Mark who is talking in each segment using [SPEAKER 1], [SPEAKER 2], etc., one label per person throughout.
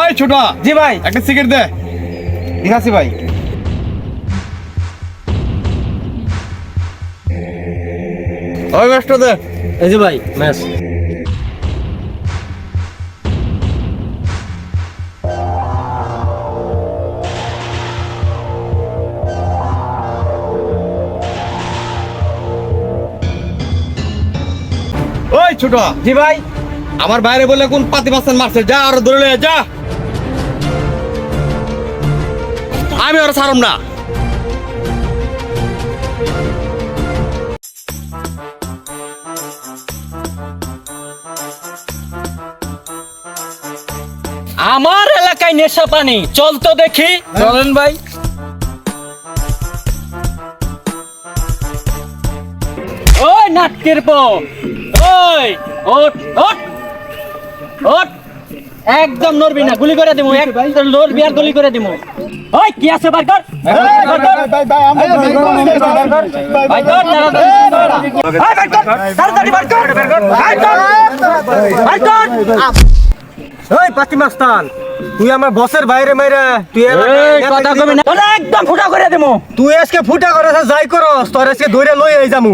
[SPEAKER 1] এই ছোট।
[SPEAKER 2] জি ভাই।
[SPEAKER 1] একটা সিগারেট দে।
[SPEAKER 2] দিখাছি ভাই।
[SPEAKER 1] ওই ম্যাচটা দে।
[SPEAKER 2] এই যে ভাই ম্যাচ।
[SPEAKER 1] ওই ছোট।
[SPEAKER 2] জি ভাই।
[SPEAKER 1] আমার বাইরে বলে কোন পাতি মাস্তান মারছে? যা আর ধরে যা। আমি আর ছাড়ম না।
[SPEAKER 3] আমার এলাকায় নেশা পানি চল তো দেখি।
[SPEAKER 2] চলেন ভাই।
[SPEAKER 3] ওই নাটকের পো ওই ওট ওট ওট একদম নড়বি না গুলি করে দিমু একদম নড়বি আর গুলি করে দিমু। ওই কি আছে বার কর।
[SPEAKER 2] ওই পাতি মাস্তান তুই আমার বসের বাইরে মাইরা তুই
[SPEAKER 3] কথা কবি না। ওরে একদম ফুটা করে দিমু।
[SPEAKER 2] তুই আজকে ফুটা করে যাই করস তোর আজকে ধরে লই আই যামু।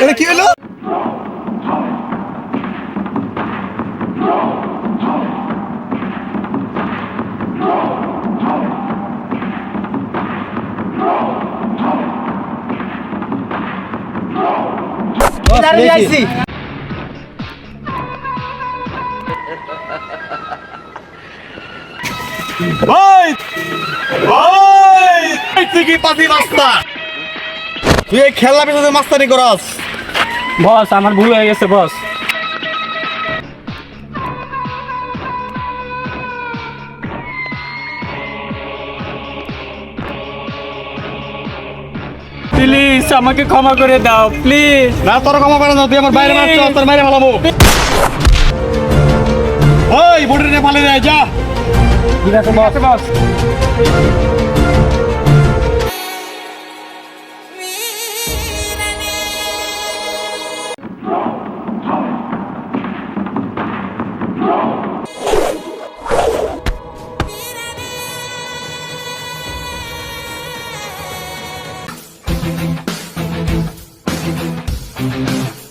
[SPEAKER 1] এটা কি হলো?
[SPEAKER 2] দাঁড়িয়ে আইছি
[SPEAKER 1] কি পাতি মাস্তান তুই এই খেলা পিছনে মাস্তানি করস।
[SPEAKER 3] বস আমার ভুল হয়ে গেছে বস। প্লিজ আমাকে ক্ষমা করে দাও প্লিজ
[SPEAKER 1] না তোর ক্ষমা করে না তুই আমার বাইরে মারছ তোর বাইরে ভালাবো ওই বুড়ি রে ফালে দে যা।
[SPEAKER 3] ঠিক আছে বস বস। Thank you.